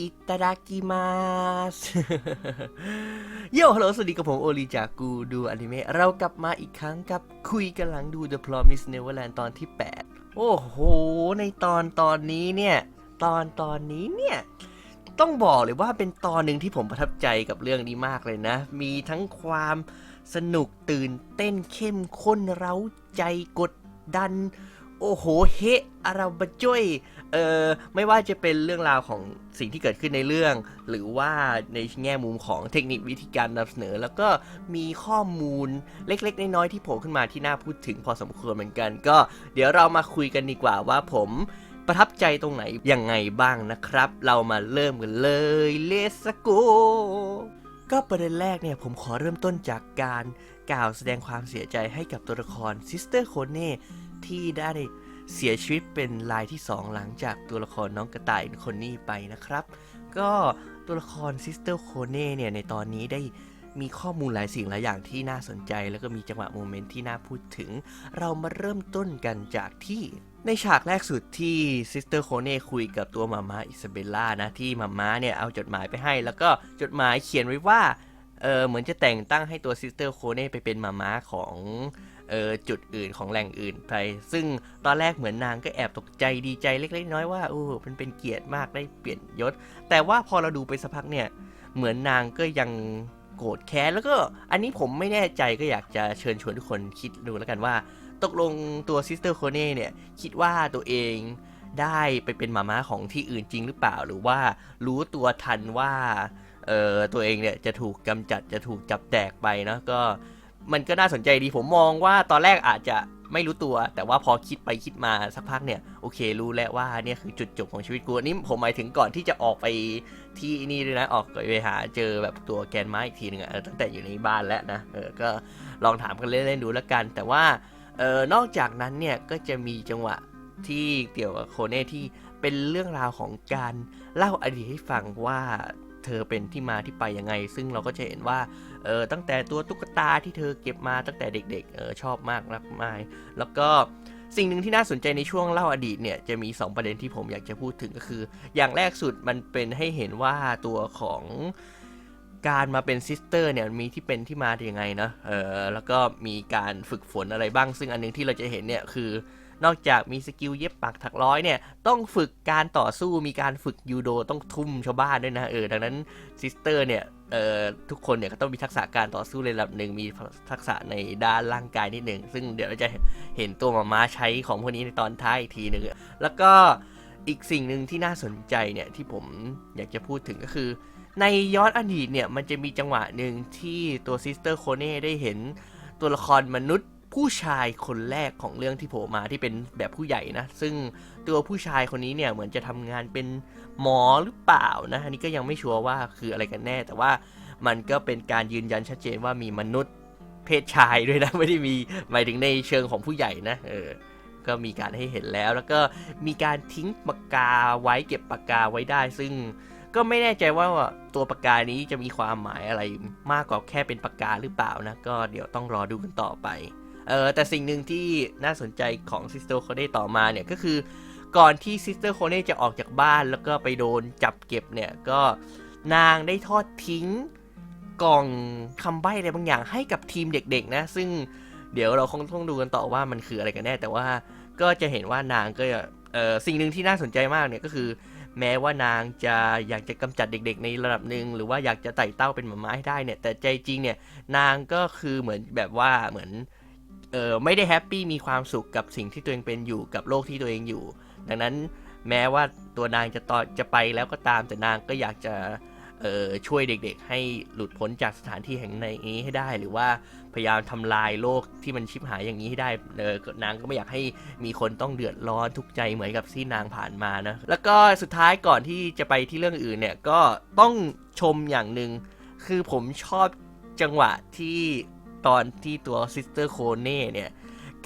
อิตาดากิมาสโยฮัลโหลสวัสดีกับผมโอริจากกูดูอนิเมะเรากลับมาอีกครั้งกับคุยกันหลังดู The Promise Neverland ตอนที่ 8 โอ้โห ในตอนตอนนี้เนี่ย ตอนตอนนี้เนี่ย ต้องบอกเลยว่าเป็นตอนหนึ่งที่ผมประทับใจกับเรื่องนี้มากเลยนะ มีทั้งความสนุกตื่นเต้นเข้มข้นเร้าใจกดดัน โอ้โหเฮอาราบะจ้อยเออไม่ว่าจะเป็นเรื่องราวของสิ่งที่เกิดขึ้นในเรื่อง หรือว่าในแง่มุมของเทคนิควิธีการนำเสนอ แล้วก็มีข้อมูลเล็กๆ น้อยๆที่โผล่ขึ้นมาที่น่าพูดถึงพอสมควรเหมือนกัน ก็เดี๋ยวเรามาคุยกันดีกว่าว่าผมประทับใจตรงไหนยังไงบ้างนะครับ เรามาเริ่มกันเลยเลสโกก็ประเด็นแรกเนี่ยผมขอเริ่มต้นจากการกล่าวแสดงความเสียใจให้กับตัวละครซิสเตอร์โคเน่ ที่ได้เสียชีวิตเป็นรายที่ 2 หลังจากตัวละครน้องกระต่ายคนนี้ไปนะครับ ก็ตัวละครซิสเตอร์โคเน่เนี่ยในตอนนี้ได้มีข้อมูลหลายสิ่งหลายอย่างที่น่าสนใจ แล้วก็มีจังหวะโมเมนต์ที่น่าพูดถึง เรามาเริ่มต้นกันจากที่ในฉากแรกสุดที่ซิสเตอร์โคเน่คุยกับตัวมาม่าอิซาเบลล่านะที่มาม่าเนี่ยเอาจดหมายไปให้ แล้วก็จดหมายเขียนไว้ว่าเออเหมือนจะแต่งตั้งให้ตัวซิสเตอร์โคเน่ไปเป็นมาม่าของ เออจุดอื่นของแหล่งอื่นไป ซึ่งตอนแรกเหมือนนางก็แอบตกใจดีใจเล็ก ๆ น้อยๆว่าโอ้มันเป็นเกียรติมากได้เปลี่ยนยศ แต่ว่าพอเราดูไปสักพักเนี่ย เหมือนนางก็ยังโกรธแค้นแล้วก็อันนี้ผมไม่แน่ใจก็อยากจะเชิญชวนทุกคนคิดดูแล้วกันว่า ตกลงตัวซิสเตอร์โคเน่เนี่ยคิดว่าตัวเองได้ไปเป็นมาม่าของที่อื่นจริงหรือเปล่า หรือว่ารู้ตัวทันว่าเออตัวเองเนี่ยจะถูกกำจัดจะถูกจับแตกไปเนาะก็ มันก็น่าสนใจดีผมมองว่าตอนแรกอาจจะไม่รู้ตัว แต่ว่าพอคิดไปคิดมาสักพักเนี่ยโอเครู้แล้วว่าเนี่ยคือจุดจบของชีวิตกูอันนี้ผมหมายถึงก่อนที่จะออกไปที่นี่ด้วยนะออกไปหาเจอแบบตัวแกนไม้อีกทีหนึ่งอะตั้งแต่อยู่ในบ้านแล้วนะเออก็ลองถามกันเล่นๆดูแล้วกัน แต่ว่าเออนอกจากนั้นเนี่ยก็จะมีจังหวะที่เกี่ยวกับโคเน่ที่เป็นเรื่องราวของการเล่าอดีตให้ฟังว่า เธอเป็นที่มาที่ไปยังไง ซึ่งเราก็จะเห็นว่าเออตั้งแต่ตัวตุ๊กตาที่เธอเก็บมาตั้งแต่เด็กๆเออชอบมากรักมาย แล้วก็สิ่งหนึ่งที่น่าสนใจในช่วงเล่าอดีตเนี่ยจะมี 2 ประเด็นที่ผมอยากจะพูดถึงก็คือ อย่างแรกสุดมันเป็นให้เห็นว่าตัวของการมาเป็นซิสเตอร์เนี่ยมีที่เป็นที่มาได้ยังไงนะเออแล้วก็มีการฝึกฝนอะไรบ้าง ซึ่งอันหนึงที่เราจะเห็นเนี่ยคือ นอกจากมีสกิลเย็บปักถักร้อยเนี่ยต้องฝึกการต่อสู้มีการฝึกยูโดต้องทุ่มชาวบ้านด้วยนะเออดังนั้นซิสเตอร์เนี่ยเอ่อทุกคนเนี่ยก็ต้องมีทักษะการต่อสู้ในระดับหนึ่งมีทักษะในด้านร่างกายนิดหนึ่งซึ่งเดี๋ยวเราจะเห็นตัวมาม้าใช้ของพวกนี้ในตอนท้ายอีกทีหนึ่งแล้วก็อีกสิ่งหนึ่งที่น่าสนใจเนี่ยที่ผมอยากจะพูดถึงก็คือ ในย้อนอดีตเนี่ยมันจะมีจังหวะหนึ่งที่ตัวซิสเตอร์โคเน่ได้เห็นตัวละครมนุษย์ ผู้ชายคนแรกของเรื่องที่โผล่มาที่เป็นแบบผู้ใหญ่นะ ซึ่งตัวผู้ชายคนนี้เนี่ยเหมือนจะทำงานเป็นหมอหรือเปล่านะอันนี้ก็ยังไม่ชัวร์ว่าคืออะไรกันแน่ แต่ว่ามันก็เป็นการยืนยันชัดเจนว่ามีมนุษย์เพศชายด้วยนะไม่ได้มีหมายถึงในเชิงของผู้ใหญ่นะเออก็มีการให้เห็นแล้ว แล้วก็มีการทิ้งปากกาไว้เก็บปากกาไว้ได้ ซึ่งก็ไม่แน่ใจว่าตัวปากกานี้จะมีความหมายอะไรมากกว่าแค่เป็นปากกาหรือเปล่านะ ก็เดี๋ยวต้องรอดูกันต่อไป เออแต่สิ่งหนึ่งที่น่าสนใจของซิสเตอร์โคเน่ต่อมาเนี่ยก็คือก่อนที่ซิสเตอร์โคเน่จะออกจากบ้านแล้วก็ไปโดนจับเก็บเนี่ยก็นางได้ทอดทิ้งกล่องคำใบ้อะไรบางอย่างให้กับทีมเด็กๆนะ ซึ่งเดี๋ยวเราคงต้องดูกันต่อว่ามันคืออะไรกันแน่ แต่ว่าก็จะเห็นว่านางก็เออสิ่งหนึ่งที่น่าสนใจมากเนี่ยก็คือ แม้ว่านางจะอยากจะกำจัดเด็ก ๆ ในระดับหนึ่งหรือว่าอยากจะไต่เต้าเป็นหมาม้าให้ได้เนี่ยแต่ใจจริงเนี่ยนางก็คือเหมือนแบบว่าเหมือน เออไม่ได้แฮปปี้มีความสุขกับสิ่งที่ตัวเองเป็นอยู่กับโลกที่ตัวเองอยู่ ดังนั้นแม้ว่าตัวนางจะต่อจะไปแล้วก็ตามแต่นางก็อยากจะเออช่วยเด็กๆ ให้หลุดพ้นจากสถานที่แห่งในนี้ให้ได้ หรือว่าพยายามทำลายโลกที่มันชิบหายอย่างนี้ให้ได้เออนางก็ไม่อยากให้มีคนต้องเดือดร้อนทุกข์ใจเหมือนกับที่นางผ่านมานะแล้วก็สุดท้ายก่อนที่จะไปที่เรื่องอื่นเนี่ยก็ต้องชมอย่างหนึ่งคือผมชอบจังหวะที่ ตอนที่ตัวซิสเตอร์โคเน่เนี่ย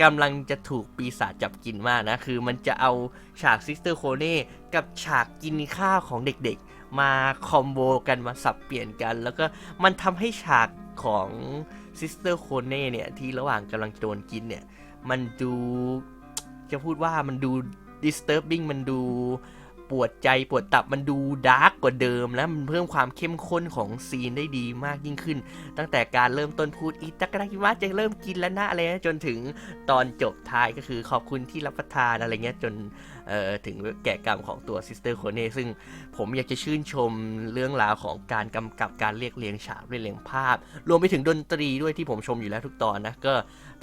กำลังจะถูกปีศาจจับกินมากนะ คือมันจะเอาฉากซิสเตอร์โคเน่กับฉากกินข้าวของเด็กๆ มาคอมโบกันมาสับเปลี่ยนกัน แล้วก็มันทำให้ฉากของซิสเตอร์โคเน่เนี่ย ที่ระหว่างกำลังโดนกินเนี่ย มันดูจะพูดว่ามันดู disturbing มันดู วดใจปวดตับมันดูดาร์กกว่าเดิม แล้วมันเพิ่มความเข้มข้นของซีนได้ดีมากยิ่งขึ้น ตั้งแต่การเริ่มต้นพูดอิตากากิมะจะเริ่มกินแล้วนะอะไรนะจนถึงตอนจบท้ายก็คือขอบคุณที่รับประทานอะไรเงี้ยจนถึงแก่กรรมของตัวซิสเตอร์โคเน่ซึ่งผมอยากจะชื่นชมเรื่องราวของการกำกับการเรียกเรียงฉากเรียกเรียงภาพ รวมไปถึงดนตรีด้วยที่ผมชมอยู่แล้วทุกตอนนะก็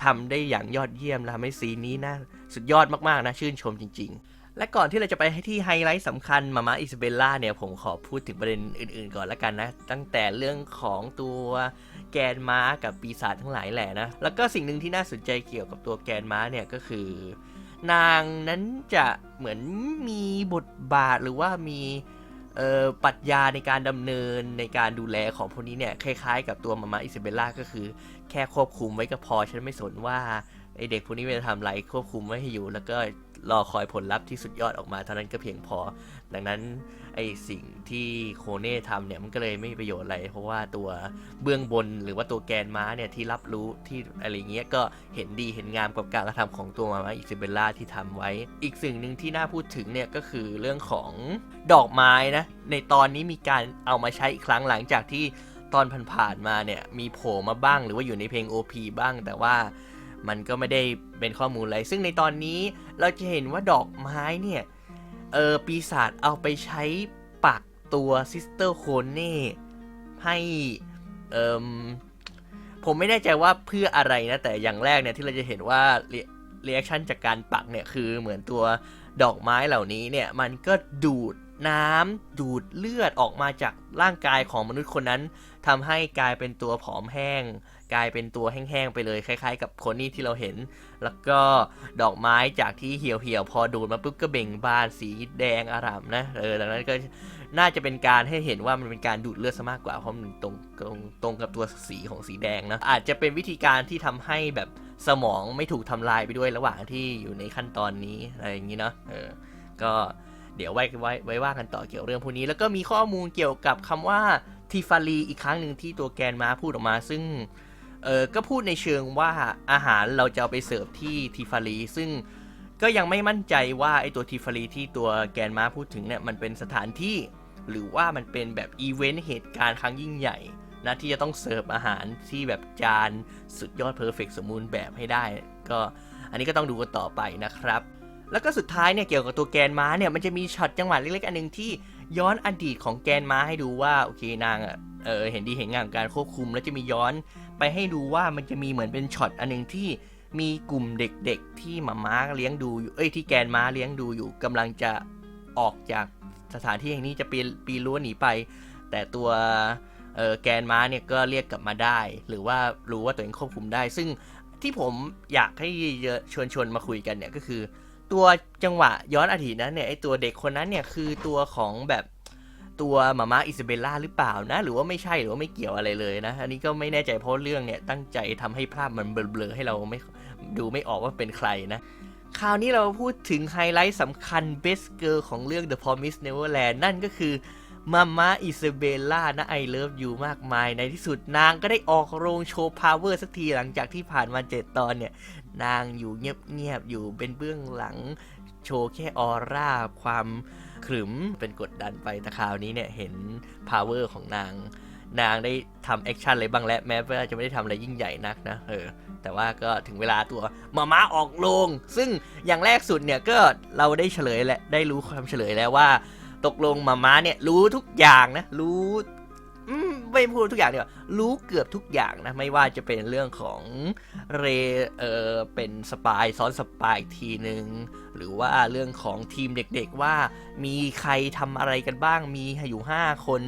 ทำได้อย่างยอดเยี่ยมและทำให้ซีนนี้นะสุดยอดมากๆนะชื่นชมจริง ๆ และก่อนที่เราจะไปที่ไฮไลท์สำคัญมาม่าอิซาเบลล่าเนี่ยผมขอพูดถึงประเด็นอื่นๆก่อนละกันนะ ตั้งแต่เรื่องของตัวแกนม้ากับปีศาจทั้งหลายแหละนะ แล้วก็สิ่งหนึ่งที่น่าสนใจเกี่ยวกับตัวแกนม้าเนี่ยก็คือ นางนั้นจะเหมือนมีบทบาทหรือว่ามีปรัชญาในการดำเนินในการดูแลของพวกนี้เนี่ยคล้ายๆ กับตัวมาม่าอิซาเบลล่าก็คือ แค่ควบคุมไว้ก็พอฉันไม่สนว่าไอเด็กพวกนี้มันจะทำอะไรควบคุมไว้ให้อยู่แล้วก็ รอคอยผลลัพธ์ที่สุดยอดออกมาเท่านั้นก็เพียงพอ ดังนั้นไอสิ่งที่โคเน่ทำเนี่ยมันก็เลยไม่มีประโยชน์อะไร เพราะว่าตัวเบื้องบนหรือว่าตัวแกนม้าเนี่ยที่รับรู้ที่อะไรเงี้ยก็เห็นดีเห็นงามกับการกระทำของตัวมาม่าอิซาเบลล่าที่ทำไว้ อีกสิ่งหนึ่งที่น่าพูดถึงเนี่ยก็คือเรื่องของดอกไม้นะในตอนนี้มีการเอามาใช้อีกครั้งหลังจากที่ตอนผ่านๆมาเนี่ยมีโผล่มาบ้างหรือว่าอยู่ในเพลง OP บ้างแต่ว่า มันก็ไม่ได้เป็นข้อมูลอะไร ซึ่งในตอนนี้เราจะเห็นว่าดอกไม้เนี่ย เออปีศาจเอาไปใช้ปักตัวซิสเตอร์โคเน่ให้เอมผมไม่แน่ใจว่าเพื่ออะไรนะ แต่อย่างแรกเนี่ยที่เราจะเห็นว่าเรีแอคชั่นจากการปักเนี่ย คือเหมือนตัวดอกไม้เหล่านี้เนี่ย มันก็ดูดน้ำดูดเลือดออกมาจากร่างกายของมนุษย์คนนั้นทำให้กลายเป็นตัวผอมแห้ง กลายเป็นตัวแห้งๆไปเลยคล้ายๆ กับคนนี้ที่เราเห็น แล้วก็ดอกไม้จากที่เหี่ยวๆพอดูดมาปุ๊บก็เบ่งบานสีแดงอารามนะเออดังนั้นก็น่าจะเป็นการให้เห็นว่ามันเป็นการดูดเลือดซะมากกว่าเพราะมันตรงตรงตรงกับตัวสีของสีแดงนะอาจจะเป็นวิธีการที่ทำให้แบบสมองไม่ถูกทำลายไปด้วยระหว่างที่อยู่ในขั้นตอนนี้อะไรอย่างนี้เนาะเออก็เดี๋ยวไว้ไว้ไว้ว่ากันต่อเกี่ยวเรื่องพวกนี้ แล้วก็มีข้อมูลเกี่ยวกับคำว่าทีฟารีอีกครั้งหนึ่งที่ตัวแกนมาพูดออกมา ซึ่ง เออก็พูดในเชิงว่าอาหารเราจะเอาไปเสิร์ฟที่ทีฟารีซึ่งก็ยังไม่มั่นใจว่าไอตัวทีฟารีที่ตัวแกนมาพูดถึงเนี่ยมันเป็นสถานที่ หรือว่ามันเป็นแบบอีเวนต์เหตุการณ์ครั้งยิ่งใหญ่นะที่จะต้องเสิร์ฟอาหารที่แบบจานสุดยอดเพอร์เฟกสมบูรณ์แบบให้ได้ ก็อันนี้ก็ต้องดูกันต่อไปนะครับ แล้วก็สุดท้ายเนี่ยเกี่ยวกับตัวแกนม้าเนี่ยมันจะมีช็อตจังหวะเล็กๆ อันหนึงที่ย้อนอดีตของแกนม้าให้ดูว่าโอเคนางอะ เออเห็นดีเห็นงามการควบคุม แล้วจะมีย้อนไปให้ดูว่ามันจะมีเหมือนเป็นช็อตอันหนึงที่มีกลุ่มเด็กๆที่มาม้าเลี้ยงดูอยู่เอ้ยที่แกนม้าเลี้ยงดูอยู่กำลังจะออกจากสถานที่แห่งนี้จะปีนปีนรั้วหนีไป แต่ตัวเออแกนม้าเนี่ยก็เรียกกลับมาได้ หรือว่ารู้ว่าตัวเองควบคุมได้ ซึ่งที่ผมอยากให้ชวนชวนมาคุยกันเนี่ยก็คือ ตัวจังหวะย้อนอดีตนั้นเนี่ยไอตัวเด็กคนนั้นเนี่ยคือตัวของแบบ ตัวมาม่าอิซาเบลล่าหรือเปล่านะ หรือว่าไม่ใช่หรือว่าไม่เกี่ยวอะไรเลยนะ อันนี้ก็ไม่แน่ใจเพราะเรื่องเนี่ยตั้งใจทำให้ภาพมันเบลอๆให้เราไม่ดูไม่ออกว่าเป็นใครนะคราวนี้เราพูดถึงไฮไลท์สำคัญ Best Girl ของเรื่อง The Promised Neverland นั่นก็คือมาม่าอิซาเบลล่านะไอเลิฟอยู่มากมาย ในที่สุดนางก็ได้ออกโรงโชว์พาวเวอร์สักทีหลังจากที่ผ่านมาเจ็ดตอนเนี่ย นางอยู่เงียบๆอยู่เป็นเบื้องหลังโชว์แค่ออร่าความ ขรึมเป็นกดดันไปแต่คราวนี้เนี่ยเห็น power ของนาง นางได้ทำแอคชั่นอะไรบ้างแล้วแม้ว่าจะไม่ได้ทำอะไรยิ่งใหญ่นักนะเออแต่ว่าก็ถึงเวลาตัวมาม้าออกโรงซึ่งอย่างแรกสุดเนี่ยก็เราได้เฉลยและได้รู้ความเฉลยแล้วว่า ตกลงมาม้าเนี่ยรู้ทุกอย่างนะรู้ ไม่พูดทุกอย่างเดียวรู้เกือบทุกอย่างนะ ไม่ว่าจะเป็นเรื่องของเรเออเป็นสปายซ้อนสปายอีกทีหนึ่งหรือว่าเรื่องของทีมเด็กๆว่ามีใครทำอะไรกันบ้างมีอยู่ 5 คน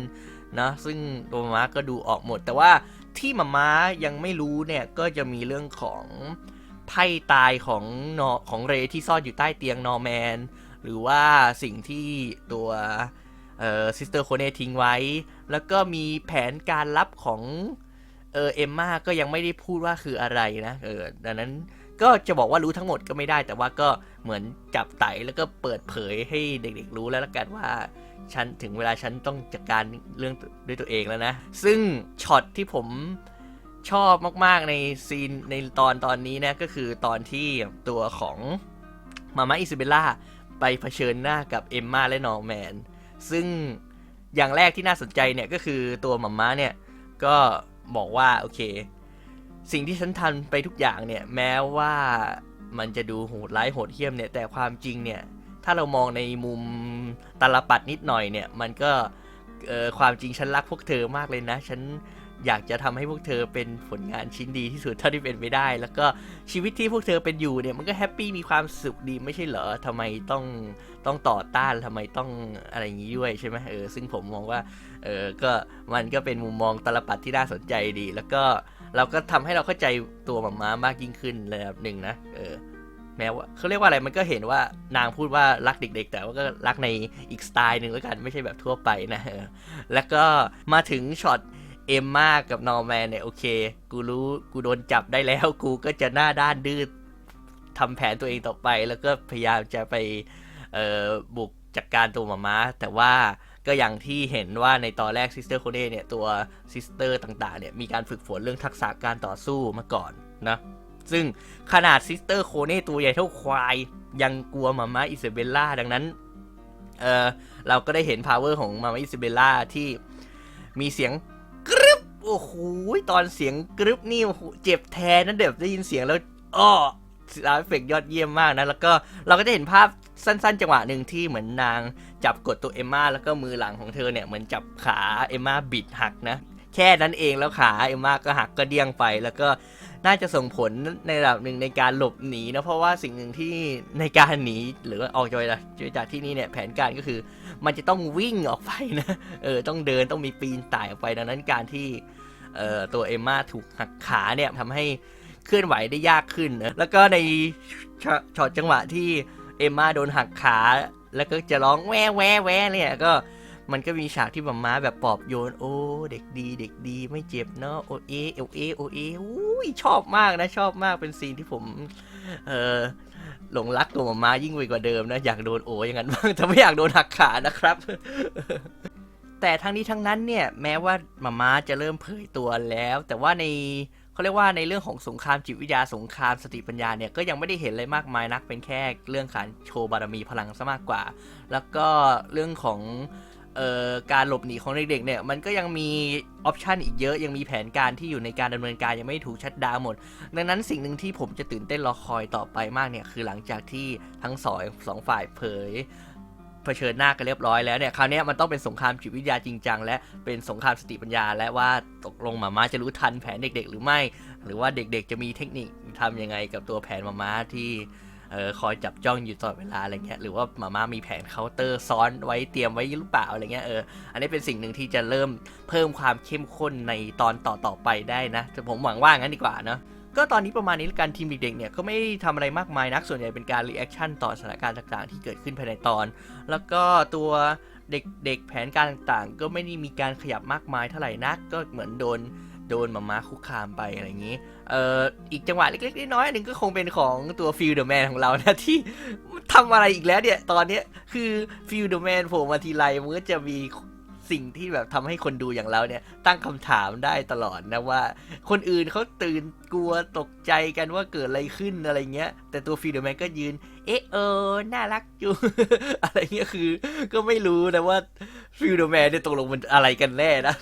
นะซึ่งตัวมาม้าก็ดูออกหมด แต่ว่าที่มาม้ายังไม่รู้เนี่ยก็จะมีเรื่องของไพ่ตายของนอของเรที่ซ่อนอยู่ใต้เตียงนอร์แมน หรือว่าสิ่งที่ตัวเอ่อซิสเตอร์โคเนทิ้งไว้ แล้วก็มีแผนการลับของเออเอมมาก็ยังไม่ได้พูดว่าคืออะไรนะเออดังนั้นก็จะบอกว่ารู้ทั้งหมดก็ไม่ได้ แต่ว่าก็เหมือนจับไตแล้วก็เปิดเผยให้เด็กๆรู้แล้วละกันว่าฉันถึงเวลาฉันต้องจัดการเรื่องด้วยตัวเองแล้วนะ ซึ่งช็อตที่ผมชอบมากๆในซีนในตอนตอนนี้นะก็คือตอนที่ตัวของมาม่าอิซาเบลล่าไปเผชิญหน้ากับเอมมาและนอร์แมน ซึ่ง อย่างแรกที่น่าสนใจเนี่ยก็คือตัวหมัมม้าเนี่ยก็บอกว่าโอเค สิ่งที่ฉันทำไปทุกอย่างเนี่ยแม้ว่ามันจะดูโหดร้ายโหดเหี้ยมเนี่ยแต่ความจริงเนี่ยถ้าเรามองในมุมตลปัดนิดหน่อยเนี่ย มันก็ความจริงฉันรักพวกเธอมากเลยนะ ฉัน อยากจะทำให้พวกเธอเป็นผลงานชิ้นดีที่สุดเท่าที่เป็นไปได้ แล้วก็ชีวิตที่พวกเธอเป็นอยู่เนี่ยมันก็แฮปปี้มีความสุขดีไม่ใช่เหรอทำไมต้องต้องต่อต้านทำไมต้องอะไรอย่างนี้ด้วยใช่ไหมเออซึ่งผมมองว่าเออก็มันก็เป็นมุมมองตลปัดที่น่าสนใจดี แล้วก็เราก็ทำให้เราเข้าใจตัวหมาม้ามากยิ่งขึ้นระดับหนึ่งนะเออแม้ว่าเขาเรียกว่าอะไรมันก็เห็นว่านางพูดว่ารักเด็ก ๆ แต่ว่าก็รักในอีกสไตล์หนึ่งแล้วกันไม่ใช่แบบทั่วไปนะแล้วก็มาถึงช็อต เอมมากับนอร์แมนเนี่ยโอเค กูรู้กูโดนจับได้แล้วกูก็จะหน้าด้านดื้อทำแผนตัวเองต่อไป แล้วก็พยายามจะไปเอ่อบุกจัดการตัวหมาม้า แต่ว่าก็อย่างที่เห็นว่าในตอนแรกซิสเตอร์โคเน่เนี่ยตัวซิสเตอร์ต่างๆเนี่ยมีการฝึกฝนเรื่องทักษะการต่อสู้มาก่อนนะซึ่งขนาดซิสเตอร์โคเน่ตัวใหญ่เท่าควาย ยังกลัวมาม่าอิซาเบลล่าดังนั้นเออเราก็ได้เห็นพาวเวอร์ของมาม่าอิซาเบลล่าที่มีเสียง โอ้โหตอนเสียงกรึบนี่เจ็บแทนนะเด็บได้ยินเสียงแล้วอ้อสาเฟเฟกยอดเยี่ยมมากนะ แล้วก็เราก็จะเห็นภาพสั้นๆ จังหวะหนึ่งที่เหมือนนางจับกดตัวเอมมาแล้วก็มือหลังของเธอเนี่ย เหมือนจับขาเอมมาบิดหักนะ แค่นั้นเองแล้วขาเอมมาก็หักก็เดี้ยงไปแล้วก็ น่าจะส่งผลในระดับหนึ่งในการหลบหนีนะเพราะว่าสิ่งหนึ่งที่ในการหนีหรือว่าออกจากจากที่นี่เนี่ยแผนการก็คือ มันจะต้องวิ่งออกไปนะเออต้องเดินต้องมีปีนต่ายออกไปดังนั้นการที่เอ่อตัวเอมมาถูกหักขาเนี่ยทำให้เคลื่อนไหวได้ยากขึ้นนะแล้วก็ในชช็อตจังหวะที่เอมมาโดนหักขาแล้วก็จะร้องแว่แว่แว่เนี่ยก็ มันก็มีฉากที่มัมม้าแบบปอบโยน โอ้ เด็กดีเด็กดีไม่เจ็บเนาะโอเอโอเอโอเออุ้ยชอบมากนะชอบมากเป็นซีนที่ผม เออหลงรักตัวหม้ายิ่งไปกว่าเดิมนะอยากโดนโออย่างนั้นบ้างแต่ไม่อยากโดนหักขานะครับแต่ทั้งนี้ทั้งนั้นเนี่ยแม้ว่ามัมม้าจะเริ่มเผยตัวแล้ว แต่ว่าในเขาเรียกว่าในเรื่องของสงครามจิตวิทยาสงครามสติปัญญาเนี่ยก็ยังไม่ได้เห็นอะไรมากมายนักเป็นแค่เรื่องการโชว์บารมีพลังซะมากกว่า แล้วก็เรื่องของ เอ่อการหลบหนีของเด็กๆเนี่ยมันก็ยังมีออปชันอีกเยอะยังมีแผนการที่อยู่ในการดำเนินการยังไม่ถูกชัดดาวหมด ดังนั้นสิ่งหนึ่งที่ผมจะตื่นเต้นรอคอยต่อไปมากเนี่ยคือหลังจากที่ทั้งสองสองฝ่ายเผยเผชิญหน้ากันเรียบร้อยแล้วเนี่ยคราวนี้มันต้องเป็นสงครามจิตวิทยาจริงจังและเป็นสงครามสติปัญญา และว่าตกลงหมามาจะรู้ทันแผนเด็ก ๆ หรือไม่ หรือว่าเด็กๆ จะมีเทคนิคทำยังไงกับตัวแผนหมามาที่ เออคอยจับจ้องอยู่ตลอดเวลาอะไรเงี้ยหรือว่ามาม่ามีแผนเคาน์เตอร์ซ้อนไว้เตรียมไว้หรือเปล่าอะไรเงี้ยเอออันนี้เป็นสิ่งหนึ่งที่จะเริ่มเพิ่มความเข้มข้นในตอนต่อๆไปได้นะแต่ผมหวังว่างั้นดีกว่าเนาะก็ตอนนี้ประมาณนี้ละกันทีมเด็กๆเนี่ยก็ไม่ได้ทำอะไรมากมายนักส่วนใหญ่เป็นการรีแอคชั่นต่อสถานการณ์ต่างๆ ที่เกิดขึ้นภายในตอน แล้วก็ตัวเด็กๆแผนการต่างๆ ก็ไม่ได้มีการขยับมากมายเท่าไหร่นักก็เหมือนโดน โดนมาม่าคุกคามไปอะไรอย่างนี้ เอ่ออีกจังหวะเล็กๆน้อยๆหนึ่งก็คงเป็นของตัวฟิลเดอร์แมนของเรานะที่ทำอะไรอีกแล้วเนี่ย ตอนนี้คือฟิลเดอร์แมนโผล่มาทีไรมันก็จะมีสิ่งที่แบบทำให้คนดูอย่างเราเนี่ย ตั้งคำถามได้ตลอดนะว่า คนอื่นเขาตื่นกลัวตกใจกันว่าเกิดอะไรขึ้นอะไรเงี้ย แต่ตัวฟิลเดอร์แมนก็ยืน เอะเออ น่ารักอยู่ อะไรเงี้ยคือ ก็ไม่รู้นะว่าฟิลเดอร์แมนเนี่ยตกลงมันอะไรกันแน่นะ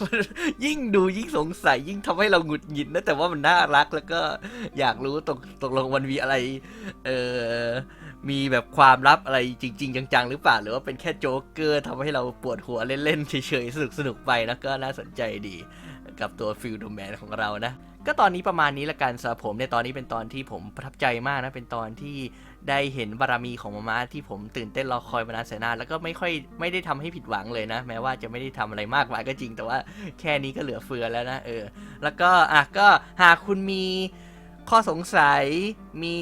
ยิ่งดูยิ่งสงสัย ยิ่งทำให้เราหงุดหงิดนะแต่ว่ามันน่ารักแล้วก็อยากรู้ตกตกลงมันมีอะไร เออมีแบบความลับอะไรจริง ๆ จังๆ หรือเปล่า หรือว่าเป็นแค่โจ๊กเกอร์ทำให้เราปวดหัวเล่น ๆ เฉยๆ สนุกๆ ไปแล้วก็น่าสนใจดีกับตัวฟิลเดอร์แมนของเรานะ ก็ตอนนี้ประมาณนี้ละกันสำหรับผมในยตอนนี้เป็นตอนที่ผมประทับใจมากนะ เป็นตอนที่ได้เห็นบารมีของมาม่าที่ผมตื่นเต้นรอคอยมานานแสนนานแล้วก็ไม่ค่อยไม่ได้ทำให้ผิดหวังเลยนะ แม้ว่าจะไม่ได้ทำอะไรมากมายก็จริง แต่ว่าแค่นี้ก็เหลือเฟือแล้วนะเออ แล้วก็อะก็หากคุณมีข้อสงสัยมี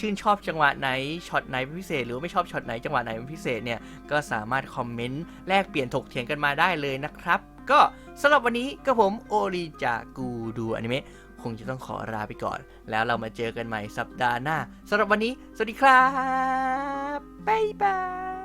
ชื่นชอบจังหวะไหนช็อตไหนเป็นพิเศษ หรือว่าไม่ชอบช็อตไหนจังหวะไหนเป็นพิเศษเนี่ยก็สามารถคอมเมนต์แลกเปลี่ยนถกเถียงกันมาได้เลยนะครับ ก็สำหรับวันนี้ก็ผมโอริจากูดูอนิเมะคงจะต้องขอลาไปก่อน แล้วเรามาเจอกันใหม่สัปดาห์หน้าสำหรับวันนี้ สวัสดีครับ บ๊ายบาย